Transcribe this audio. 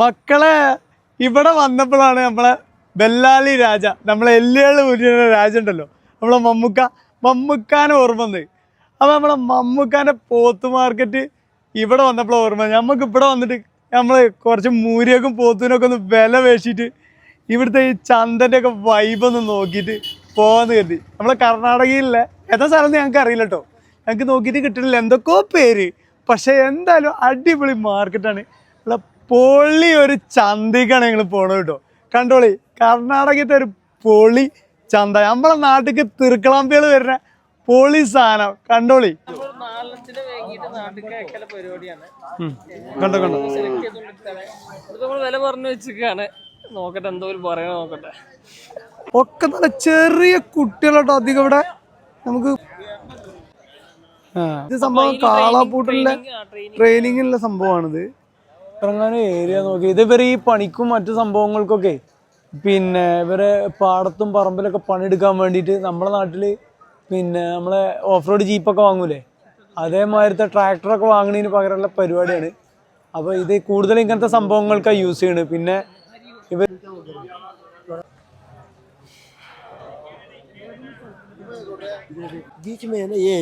മക്കളെ ഇവിടെ വന്നപ്പോഴാണ് നമ്മളെ ബെല്ലാലി രാജ നമ്മളെ എല്ലുകൾ ഉരുന്ന രാജ ഉണ്ടല്ലോ നമ്മളെ മമ്മൂക്ക മമ്മൂക്കാനെ ഓർമ്മ വന്നത് അപ്പോൾ നമ്മളെ മമ്മൂക്കാന്റെ പോത്ത് മാർക്കറ്റ് ഇവിടെ വന്നപ്പോൾ ഓർമ്മ നമുക്ക് ഇവിടെ വന്നിട്ട് നമ്മൾ കുറച്ച് മൂരിയൊക്കെ പോത്തിനൊക്കെ ഒന്ന് വില വേഷിയിട്ട് ഇവിടുത്തെ ഈ ചന്തന്റെ ഒക്കെ വൈബൊന്ന് നോക്കിയിട്ട് പോകാന്ന് കരുതി. നമ്മളെ കർണാടകയിലെ ഏതാ സ്ഥലം ഞങ്ങൾക്ക് അറിയില്ല കേട്ടോ. ഞങ്ങൾക്ക് നോക്കിയിട്ട് കിട്ടില്ല എന്തൊക്കെയോ പേര്. പക്ഷേ എന്തായാലും അടിപൊളി മാർക്കറ്റാണ് പൊള്ളി ഒരു ചന്തയ്ക്കാണ് ഞങ്ങൾ പോണത് കേട്ടോ. കണ്ടോളി കർണാടകത്തെ ഒരു പൊളി ചന്ത. നമ്മളെ നാട്ടിക്ക് തിരുക്കളാമ്പികൾ വരുന്ന പൊളി സാധനം. കണ്ടോളി. കണ്ടോ കണ്ടോ. വില പറഞ്ഞു വെച്ചിരിക്കാണ് നോക്കട്ടെ എന്തോ പറയണ നോക്കട്ടെ. ഒക്കെ നല്ല ചെറിയ കുട്ടികളോട്ടോ അധികം ഇവിടെ. നമുക്ക് ഇത് സംഭവം കാളാപ്പൂട്ടിലെ ട്രെയിനിങ് ട്രെയിനിങ്ങിലുള്ള സംഭവമാണിത്. ഇറങ്ങാനും ഏരിയ നോക്കി ഇത് ഇവര് ഈ പണിക്കും മറ്റു സംഭവങ്ങൾക്കൊക്കെ പിന്നെ ഇവരെ പാടത്തും പറമ്പിലൊക്കെ പണിയെടുക്കാൻ വേണ്ടിയിട്ട് നമ്മുടെ നാട്ടിൽ പിന്നെ നമ്മളെ ഓഫ് റോഡ് ജീപ്പൊക്കെ വാങ്ങൂലേ അതേമാതിരത്തെ ട്രാക്ടറൊക്കെ വാങ്ങണതിന് പകരമുള്ള പരിപാടിയാണ് അപ്പോൾ ഇത് കൂടുതൽ ഇങ്ങനത്തെ സംഭവങ്ങൾക്കാണ് യൂസ് ചെയ്യണത് പിന്നെ ഇവർ बीच में है ना ये